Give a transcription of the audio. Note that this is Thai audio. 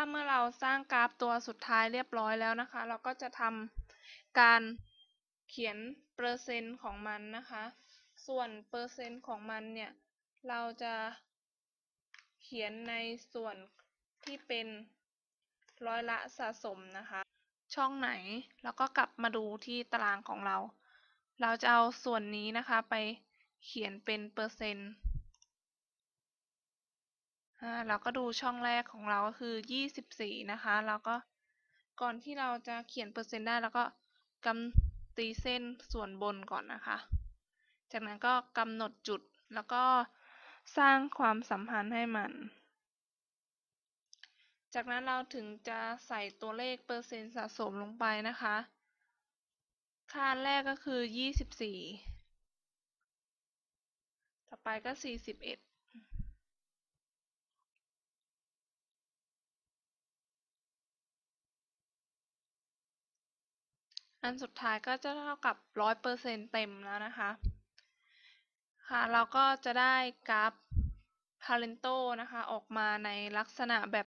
ถ้าเมื่อเราสร้างกราฟตัวสุดท้ายเรียบร้อยแล้วนะคะ เราก็จะทำการเขียนเปอร์เซ็นต์ของมันนะคะ ส่วนเปอร์เซ็นต์ของมันเนี่ยเราจะเขียนในส่วนที่เป็นร้อยละสะสมนะคะ ช่องไหนแล้วก็กลับมาดูที่ตารางของเรา เราจะเอาส่วนนี้นะคะไปเขียนเป็นเปอร์เซ็นต์ เราก็ดูช่องแรกของเราก็คือ 24 นะคะแล้วก็ก่อนที่เราจะเขียนเปอร์เซ็นต์ได้เราก็กำตีเส้นส่วนบนก่อนนะคะ จากนั้นก็กำหนดจุดแล้วก็สร้างความสัมพันธ์ให้มัน จากนั้นเราถึงจะใส่ตัวเลขเปอร์เซ็นต์สะสมลงไปนะคะ ค่าแรกก็คือ 24 ต่อไปก็ 41 อันสุดท้ายก็จะเท่ากับ 100%เต็มแล้วนะคะ ค่ะ เราก็จะได้กราฟพาเลนโตนะคะ ออกมาในลักษณะแบบ